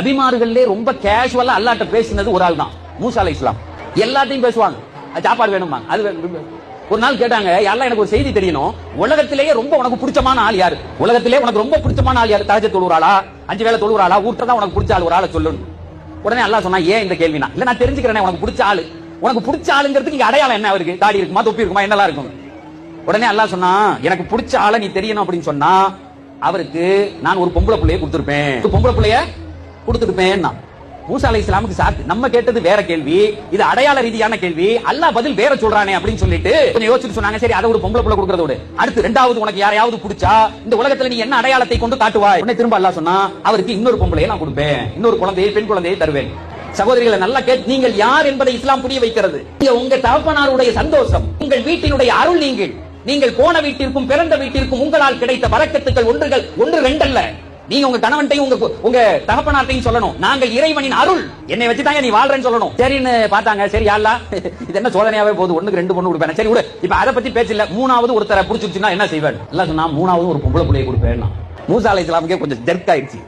நபிமார்கள்லே ரொம்ப கேஷுவலா அல்லாட்ட பேசினது ஒரு ஆள் தான் மூசா அலை இஸ்லாம் எல்லாத்தையும் பேசுவாங்க. சாப்பாடு வேணுமா? அது ஒரு நாள் கேட்டாங்க எல்லாம் எனக்கு ஒரு செய்தி தெரியணும். உலகத்திலேயே ரொம்ப உனக்கு பிடிச்சமான ஆள் யாரு? உலகத்திலேயே உனக்கு ரொம்ப பிடிச்சமான ஆள் யாரு? தகஜ தொழுறாளா அஞ்சு வேளை தொழுறாளா ஊட்ட தான் உனக்கு பிடிச்ச ஆள் ஒரு ஆளை சொல்லணும் உடனே அல்லா சொன்னா ஏன் இந்த கேள்வினா? இல்ல நான் தெரிஞ்சுக்கிறேனே உனக்கு பிடிச்ச ஆளு. உனக்கு பிடிச்ச ஆளுங்கிறதுக்கு இங்க அடையாளம் என்ன அவருக்கு தாடி இருக்குமா தொப்பி இருக்குமா என்னெல்லாம் இருக்கும்? உடனே அல்லாஹ் சொன்னா எனக்கு பிடிச்ச ஆளை நீ தெரியணும் அப்படின்னு சொன்னா அவருக்கு நான் ஒரு பொம்பளை பிள்ளைய கொடுத்துருப்பேன். பொம்பளை பிள்ளைய? கொடுத்திருப்பேன் மூசா அலை இஸ்லாமுக்கு சாத்து. நம்ம கேட்டது வேற கேள்வி. இது அடையாள ரீதியான கேள்வி. அல்லாஹ் பதில் வேற சொல்றானே அப்படின்னு சொல்லிட்டு கொஞ்சம் யோசிச்சு சொன்னாங்க. சரி அதை ஒரு பொம்பளை பிள்ளை கொடுக்கறதோட அடுத்து ரெண்டாவது உனக்கு யாரையாவது பிடிச்சா இந்த உலகத்துல நீ என்ன அடையாளத்தை கொண்டு காட்டுவாய்? உடனே திரும்ப அல்லாஹ் சொன்னா அவருக்கு இன்னொரு பொம்பளையை நான் கொடுப்பேன். இன்னொரு குழந்தையை பெண் குழந்தையை தருவேன். சகோதரிகளை நல்லா கேட்டு நீங்கள் யார் என்பதை இஸ்லாம் புரிய வைக்கிறது. உங்க தகப்பனாருடைய சந்தோஷம் உங்கள் வீட்டினுடைய அருள் நீங்கள். நீங்கள் போன வீட்டிற்கும் பிறந்த வீட்டிற்கும் உங்களால் கிடைத்த வரக்கத்துக்கள் ஒன்றுகள் ஒன்று ரெண்டல்ல. நீங்க உங்க கணவன்ட்டையும் உங்க உங்க தகப்பனார்ட்டையும் சொல்லணும். நாங்கள் இறைவனின் அருள். என்னை வச்சுதாங்க நீ வாழ்றேன்னு சொல்லணும். சரின்னு பார்த்தாங்க. சரி யாரா இது என்ன சோதனையாவே போகுது? ஒண்ணுக்கு ரெண்டு பொண்ணு கொடுப்பேன்? சரி விடு. இப்ப அதை பத்தி பேச்சு இல்ல மூணாவது ஒருத்தரை புடிச்சிருச்சுன்னா என்ன செய்வேன் எல்லாம் சொன்னா மூணாவது ஒரு பொம்பளை புள்ளையை கொடுப்பேன் மூசா அலை இஸ்லாமுக்கே கொஞ்சம் ஜெர்க் ஆயிடுச்சு.